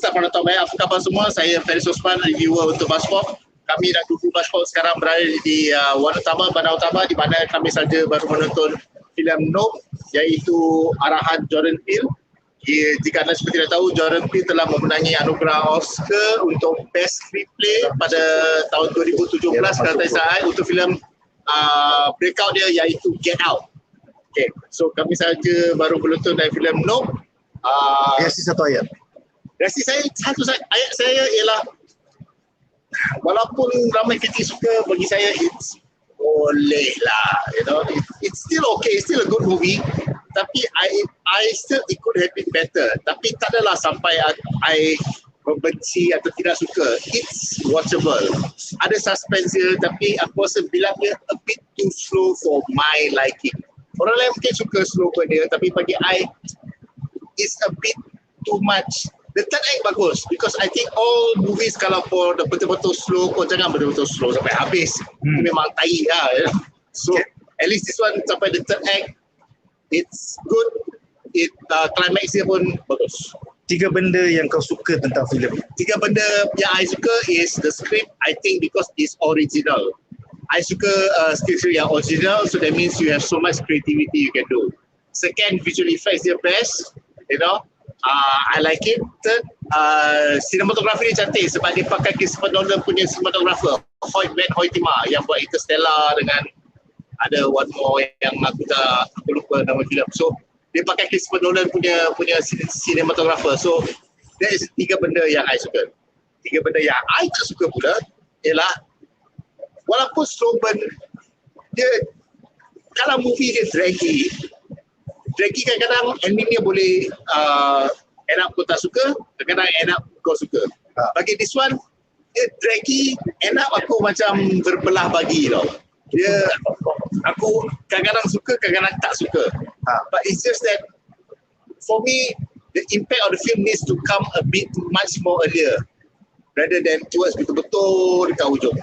Start penonton baik, apa khabar semua? Saya Feris Osman, reviewer untuk Buzzpop. Kami dan Kuku Buzzpop sekarang berada di uh, Wan Utama, Bandar Utama di mana kami saja baru menonton filem Nope iaitu arahan Jordan Peele. Ya, jika anda seperti dah tahu, Jordan Peele telah memenangi anugerah Oscar untuk Best Screenplay pada tahun 2017 kalau tak salah untuk filem uh, breakout dia iaitu Get Out. Okay, so kami saja baru menonton dari filem Nope. Uh, Reaksi satu ayat. Reaksi saya satu sa- ayat saya ialah walaupun ramai kritik suka bagi saya it's boleh lah you know. It, it's still okay it's still a good movie tapi I I still it could have been better. Tapi tak adalah sampai I, membenci atau tidak suka it's watchable. Ada suspense dia tapi aku rasa bilangnya a bit too slow for my liking. Orang lain mungkin suka slow pada dia tapi bagi I it's a bit too much. The third act bagus because I think all movies kalau for the betul-betul slow, kau jangan betul-betul slow sampai habis. Hmm. Memang tai lah. Ya. So at least this one sampai the third act, it's good. It uh, climax dia pun bagus. Tiga benda yang kau suka tentang filem. Tiga benda yang I suka is the script. I think because it's original. I suka uh, script yang original, so that means you have so much creativity you can do. Second, visual effects dia best, you know. Uh, I like it. Third, uh, cinematography dia cantik sebab dia pakai Christopher Nolan punya cinematographer, Hoyt Van Hoytema yang buat Interstellar dengan ada one more yang aku tak aku lupa nama filem. So dia pakai Christopher Nolan punya punya cin- cinematographer. So that is tiga benda yang I suka. Tiga benda yang I tak suka pula ialah walaupun slow burn dia kalau movie dia draggy draggy kadang-kadang ending dia boleh uh, end up kau tak suka kadang-kadang end up kau suka. Ha. bagi this one dia draggy end up aku macam berbelah bagi tau dia aku kadang-kadang suka kadang-kadang tak suka. Ha. but it's just that for me the impact of the film needs to come a bit much more earlier rather than towards betul-betul dekat hujung.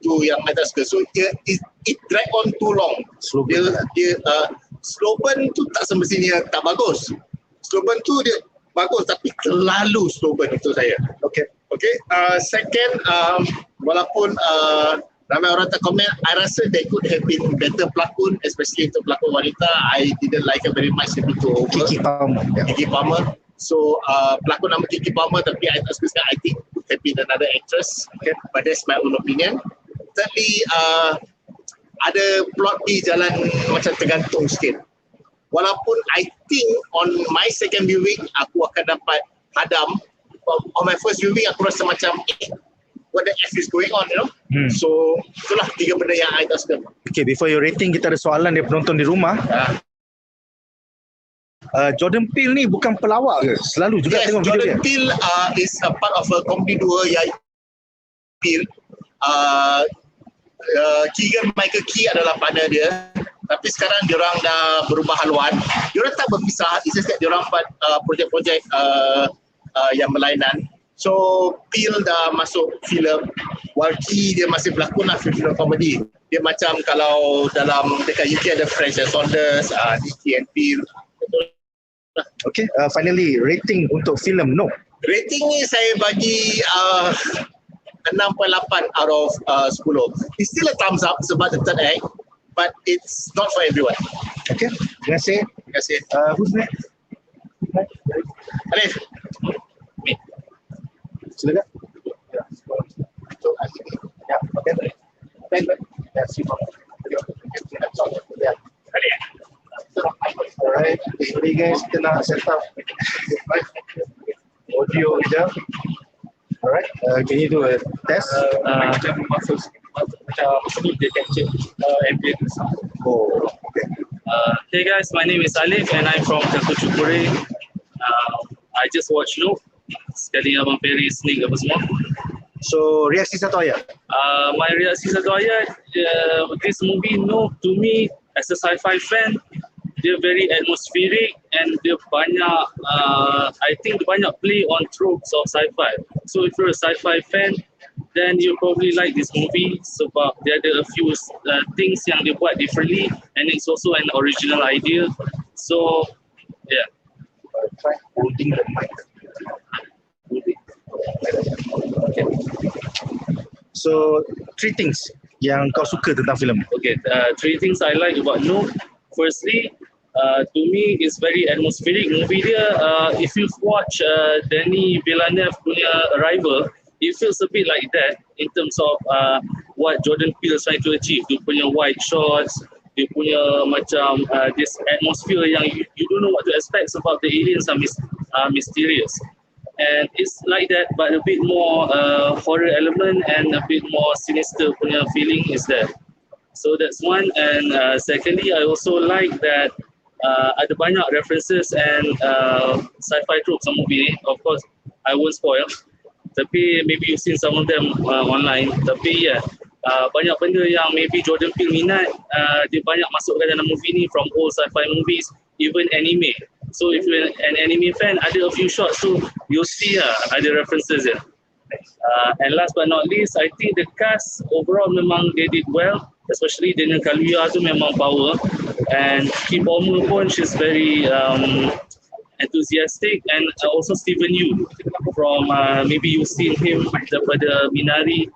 Tu yang I tak suka. So dia, it, it drag on too long. Slow dia dia uh, slow burn tu tak semestinya tak bagus slow burn tu dia bagus tapi terlalu burn untuk saya Okay. Okay, uh, second, um, walaupun uh, ramai orang tak komen, I rasa they could have been better pelakon, especially untuk pelakon wanita. I didn't like her very much. Kiki Palmer. Ya. Kiki Palmer. So uh, pelakon nama Kiki Palmer tapi I tak suka. I think could have been another actress. Okay, but that's my own opinion. Thirdly, uh, ada plot B jalan macam tergantung sikit. Walaupun I think on my second viewing aku akan dapat hadam. On, my first viewing aku rasa macam eh, what the F is going on, you know? Hmm. So itulah tiga benda yang I tak suka. Okay, before you rating, kita ada soalan dari penonton di rumah. Uh, Uh, Jordan Peele ni bukan pelawak ke? Selalu juga yes, tengok video Jordan dia. Peele uh, is a part of a comedy duo yang Peele. Uh, uh, Keegan Michael Key adalah partner dia. Tapi sekarang diorang dah berubah haluan. Diorang tak berpisah. It's just that diorang buat uh, projek-projek uh, uh, yang berlainan. So Peele dah masuk filem. Key dia masih berlakon lah filem komedi. Dia macam kalau dalam dekat UK ada French and Saunders, uh, Nicky and Peele. Okay, uh, finally rating untuk filem No. Rating ni saya bagi uh, 6.8 out of uh, 10. It's still a thumbs up sebab the third act, but it's not for everyone. Okay, terima kasih. Terima kasih. Uh, who's next? Alif. Silakan. So, I think okay. Ben, Ben. Simon. Ya. Alif. Alright, sorry guys, kita nak set up audio je. Uh, can you do a test? uh, macam masuk macam sini dia capture uh, ambient. Oh, okay. Uh, hey guys, my name is Alif and I'm from Kakuchukure. Uh, I just watched Nope. Sekali Abang Ferry sneak apa semua. So, reaksi satu ayat. Uh, my reaksi satu ayat, uh, this movie Nope to me as a sci-fi fan, dia very atmospheric and dia banyak, uh, I think banyak play on tropes of sci-fi. So if you're a sci-fi fan, then you probably like this movie sebab dia ada a few uh, things yang dia buat differently and it's also an original idea. So yeah. Try holding the mic. Okay. So three things yang kau suka tentang filem. Okay, uh, three things I like about Nope. Firstly, uh, to me, it's very atmospheric movie dia. Uh, if you watch uh, Danny Villeneuve punya Arrival, it feels a bit like that in terms of uh, what Jordan Peele is trying to achieve. Dia punya white shots, dia punya macam uh, this atmosphere yang you, you don't know what to expect sebab the aliens are mis- uh, mysterious. And it's like that, but a bit more uh, horror element and a bit more sinister punya feeling is there. So that's one. And uh, secondly, I also like that uh, ada banyak references and uh, sci-fi tropes dalam movie ni. Of course, I won't spoil. Tapi maybe you've seen some of them uh, online. Tapi yeah, uh, banyak benda yang maybe Jordan Peele minat, uh, dia banyak masukkan dalam movie ni from old sci-fi movies, even anime. So if you're an anime fan, ada a few shots tu, you'll see lah, ada references ya. Uh, and last but not least, I think the cast overall memang they did well, especially Daniel Kaluuya tu memang power. And Kim Palmer pun, she's very um, enthusiastic and uh, also Stephen Yu from uh, maybe you've seen him daripada Minari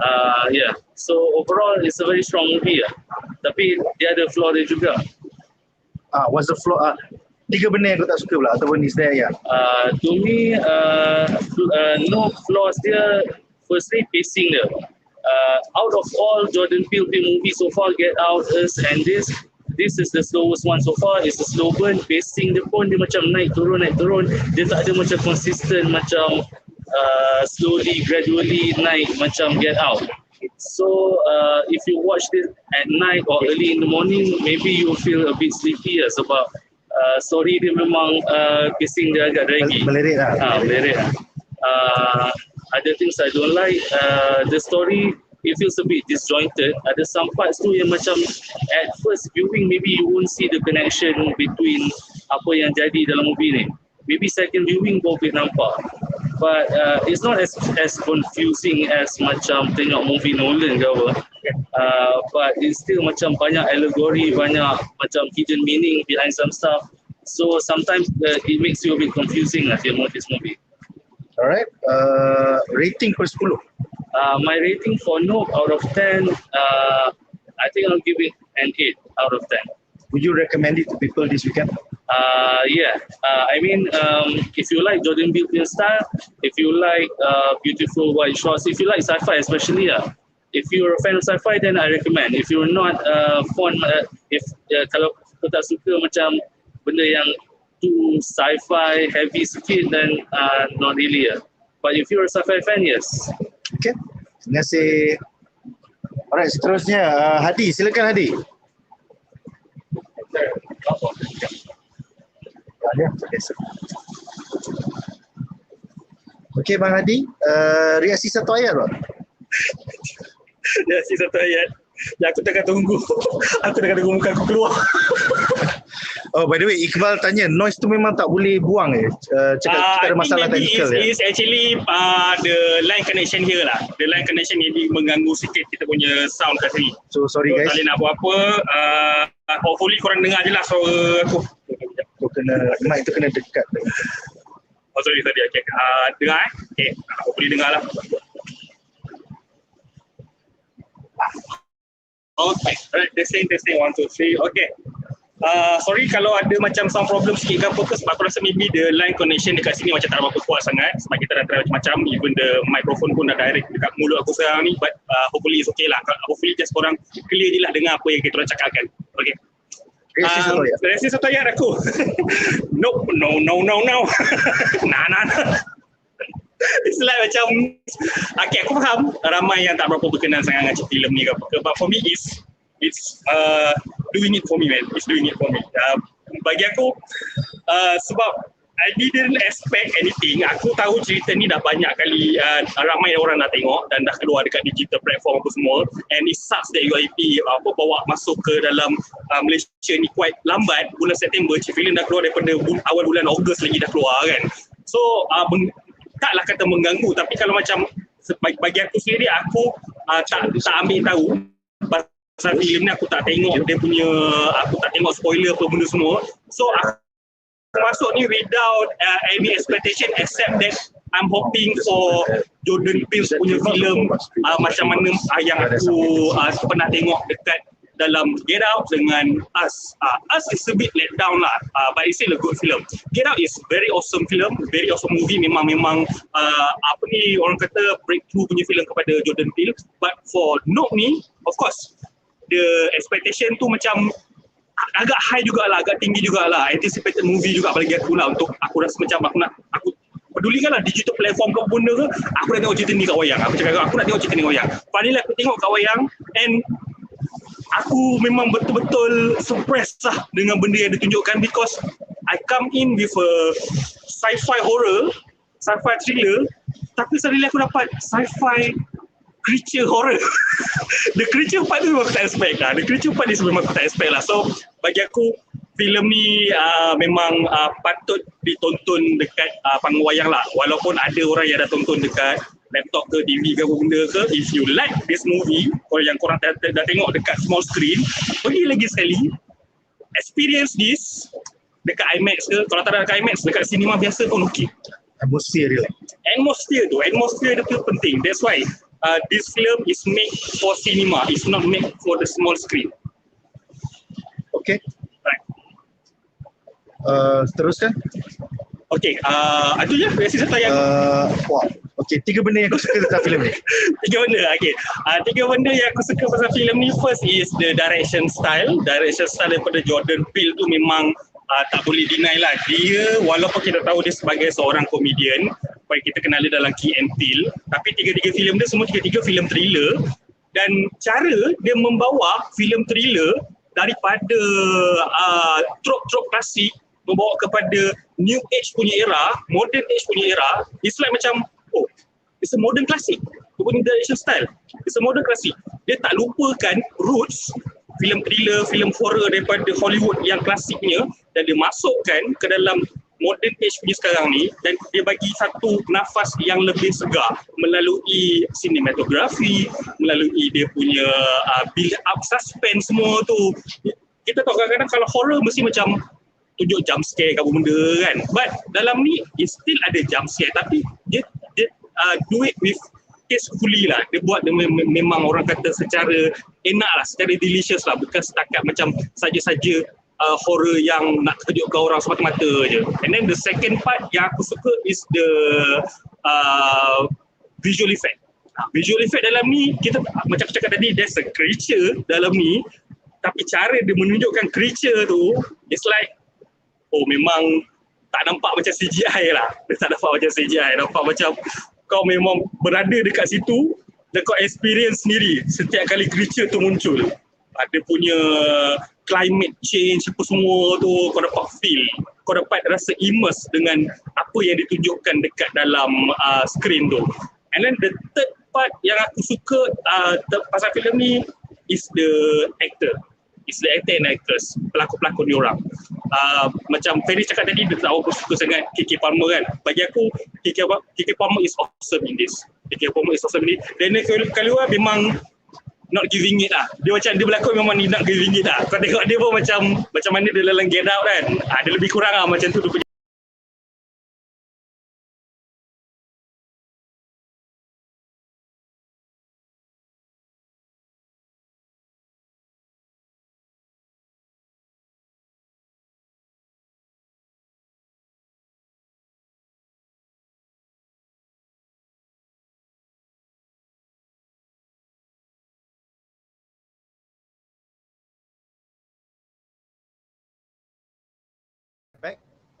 uh, yeah so overall it's a very strong movie ya tapi dia ada flaw dia juga Ah, what's the flaw? Ah, tiga benda yang kau tak suka pula ataupun is there ya? uh, to me uh, uh, no flaws dia firstly pacing dia uh, out of all Jordan Peele movie so far Get Out, Us and this this is the slowest one so far it's a slow burn pacing dia pun dia macam naik turun naik turun dia tak ada macam consistent macam uh, slowly gradually naik macam Get Out So uh, if you watch this at night or early in the morning, maybe you feel a bit sleepy lah sebab uh, story dia memang uh, pacing dia agak draggy. Melerit lah. Ah, melerit lah. Uh, other things I don't like, uh, the story it feels a bit disjointed. Ada some parts tu yang macam at first viewing maybe you won't see the connection between apa yang jadi dalam movie ni. Maybe second viewing kau boleh nampak. But uh, it's not as as confusing as macam tengok movie Nolan ke apa. Uh, but it's still macam banyak allegory, banyak macam hidden meaning behind some stuff. So sometimes uh, it makes you a bit confusing lah tengok this movie. Alright. Uh, rating per 10. Uh, my rating for Nope out of 10, uh, I think I'll give it an 8 out of 10. Would you recommend it to people this weekend? Uh, yeah, uh, I mean, um, if you like Jordan Peele film style, if you like uh, beautiful white shots, if you like sci-fi especially, uh, if you're a fan of sci-fi, then I recommend. If you're not uh, fond, uh, if uh, kalau kau tak suka macam benda yang too sci-fi heavy sikit, then uh, not really. Uh. But if you're a sci-fi fan, yes. Okay. Terima kasih. Alright, seterusnya uh, Hadi, silakan Hadi. Okey Bang Hadi, uh, reaksi satu ayat bang. Dia si satu ayat yang aku tengah tunggu. aku tengah tunggu muka aku keluar. Oh by the way, Iqbal tanya noise tu memang tak boleh buang eh. Uh, cakap Ah, kita ada think masalah is, ya. is actually uh, the line connection here lah. The line connection ini mengganggu sikit kita punya sound kat sini. So sorry So, guys, tak boleh nak buat apa. Uh, hopefully korang dengar je lah suara aku. tu kena mic tu kena dekat. Oh sorry tadi. Okay. Uh, dengar eh. Okay. Uh, hopefully dengar lah. Okay. Alright. Testing, testing. One, two, three. Okay. Uh, sorry kalau ada macam sound problem sikit ke apa ke sebab aku rasa maybe the line connection dekat sini macam tak berapa kuat sangat sebab kita dah try macam-macam even the microphone pun dah direct dekat mulut aku sekarang ni but uh, hopefully it's okay lah hopefully just korang clear je lah dengar apa yang kita orang cakapkan okay ayat. Reaksi satu ayat aku. no, no, no, no, no. nah, nah, nah. It's like macam Okay aku faham Ramai yang tak berapa berkenan sangat dengan cerita filem ni ke apa But for me it's It's uh, doing it for me man It's doing it for me uh, Bagi aku uh, Sebab I didn't expect anything. Aku tahu cerita ni dah banyak kali uh, ramai orang dah tengok dan dah keluar dekat digital platform apa semua. And it sucks that UIP apa bawa masuk ke dalam uh, Malaysia ni quite lambat. Bulan September, Civilian dah keluar daripada bu- awal bulan Ogos lagi dah keluar kan. So uh, meng- taklah kata mengganggu tapi kalau macam bagi aku sendiri aku uh, tak tak ambil tahu pasal filem ni aku tak tengok dia punya aku tak tengok spoiler apa benda semua. So aku masuk ni without uh, any expectation except that I'm hoping for Jordan Peele punya filem uh, macam mana uh, yang aku uh, pernah tengok dekat dalam Get Out dengan Us. Uh, Us is a bit let down lah, uh, but it's still a good film. Get Out is very awesome film, very awesome movie. Memang memang uh, apa ni orang kata breakthrough punya film kepada Jordan Peele. But for Nope ni, of course, the expectation tu macam agak high jugalah, agak tinggi jugalah. Anticipated movie juga bagi aku lah untuk aku rasa macam aku nak aku pedulikan lah digital platform ke benda ke aku nak tengok cerita ni kat wayang. Aku cakap aku nak tengok cerita ni kat wayang. Finally aku tengok kat wayang and aku memang betul-betul surprised lah dengan benda yang ditunjukkan because I come in with a sci-fi horror sci-fi thriller. Tapi suddenly aku dapat sci-fi creature horror. The creature part tu memang aku tak expect lah. The creature part ni memang aku tak expect lah. So bagi aku filem ni uh, memang uh, patut ditonton dekat uh, panggung wayang lah. Walaupun ada orang yang dah tonton dekat laptop ke TV ke apa benda ke if you like this movie kalau yang korang dah, dah, dah tengok dekat small screen pergi lagi sekali experience this dekat IMAX ke. Kalau tak ada dekat IMAX dekat cinema biasa pun okey. Atmosphere dia. atmosphere tu atmosphere dia tu penting. That's why uh, this film is made for cinema it's not made for the small screen Okay. right Uh, teruskan. Okay, uh, itu je reaksi saya yang Uh, wow. Okay, tiga benda yang kau suka tentang filem ni. tiga benda okay. Uh, tiga benda yang aku suka pasal filem ni first is the direction style direction style daripada Jordan Peele tu memang uh, tak boleh deny lah dia walaupun kita tahu dia sebagai seorang komedian baik kita kenal dalam Key and Peele tapi tiga-tiga filem dia semua tiga-tiga filem thriller dan cara dia membawa filem thriller daripada uh, trop-trop klasik membawa kepada new age punya era, modern age punya era, it's like macam oh, it's a modern classic. Dia punya direction style. It's a modern classic. Dia tak lupakan roots filem thriller, filem horror daripada Hollywood yang klasiknya dan dia masukkan ke dalam modern punya sekarang ni dan dia bagi satu nafas yang lebih segar melalui sinematografi, melalui dia punya uh, build up suspense semua tu. Kita tahu kadang-kadang kalau horror mesti macam tunjuk jump scare apa benda kan. But dalam ni it still ada jump scare tapi dia dia uh, do it with tastefully lah. Dia buat dia mem- memang orang kata secara enak lah, secara delicious lah. Bukan setakat macam saja-saja uh, horror yang nak kejutkan orang semata-mata je. And then the second part yang aku suka is the uh, visual effect. Uh, visual effect dalam ni, kita macam aku cakap tadi, there's a creature dalam ni tapi cara dia menunjukkan creature tu it's like oh memang tak nampak macam CGI lah. Dia tak nampak macam CGI. Nampak macam kau memang berada dekat situ dan kau experience sendiri setiap kali creature tu muncul. Ada punya climate change apa semua tu kau dapat feel. Kau dapat rasa immerse dengan apa yang ditunjukkan dekat dalam uh, screen tu. And then the third part yang aku suka uh, pasal filem ni is the actor is the actor and actress, pelakon-pelakon dia orang. Uh, macam Ferry cakap tadi, dia tahu aku suka sangat Kiki Palmer kan. Bagi aku, Kiki, Kiki Palmer is awesome in this. Kiki Palmer is awesome in this. Daniel Kaluuya memang not giving it lah. Dia macam, dia berlakon memang ni not giving it lah. Kau tengok dia pun macam, macam mana dia dalam Get Out kan. Uh, dia lebih kurang lah macam tu dia punya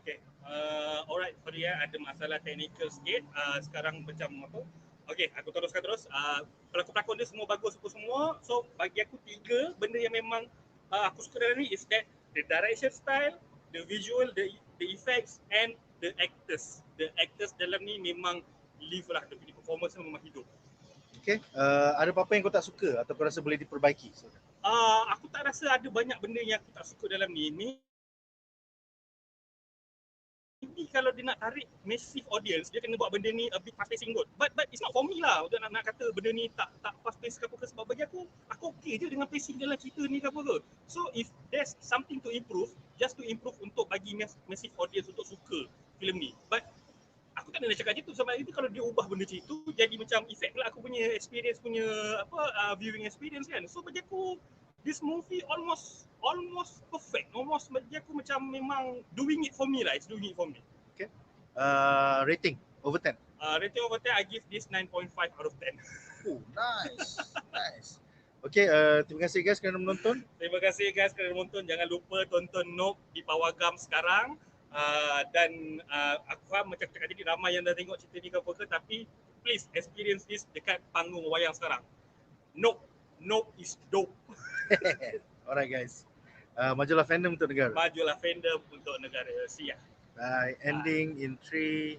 Okay. Uh, alright, sorry ya, ada masalah technical sikit. Uh, sekarang macam apa? Okay, aku teruskan terus. Uh, pelakon-pelakon dia semua bagus apa semua. So, bagi aku tiga benda yang memang uh, aku suka dalam ni is that the direction style, the visual, the the effects and the actors. The actors dalam ni memang live lah. Dia punya performance memang hidup. Okay. Uh, ada apa-apa yang kau tak suka atau kau rasa boleh diperbaiki? Uh, aku tak rasa ada banyak benda yang aku tak suka dalam ni. Ni maybe kalau dia nak tarik massive audience dia kena buat benda ni a bit fast pacing kot but but it's not for me lah. Untuk nak, nak kata benda ni tak tak fast pace ke apa ke sebab bagi aku aku okay je dengan pacing dalam cerita ni ke apa ke. So if there's something to improve just to improve untuk bagi mass, massive audience untuk suka filem ni. But aku tak nak cakap macam tu. Sebab itu kalau dia ubah benda macam itu jadi macam effect pula aku punya experience punya apa uh, viewing experience kan. So bagi aku this movie almost almost perfect almost bagi aku macam memang doing it for me lah it's doing it for me Uh, rating over 10. uh, rating over 10 I give this 9.5 out of 10 Oh, nice. nice. Okay, uh, terima kasih guys kerana menonton. terima kasih guys kerana menonton jangan lupa tonton Nope di Pawagam sekarang uh, dan uh, aku faham macam cakap tadi ramai yang dah tengok cerita ni ke apa ke tapi please experience this dekat panggung wayang sekarang Nope Nope is dope Alright guys. Uh, majulah fandom untuk negara. majulah fandom untuk negara siap Bye. Ending in 3,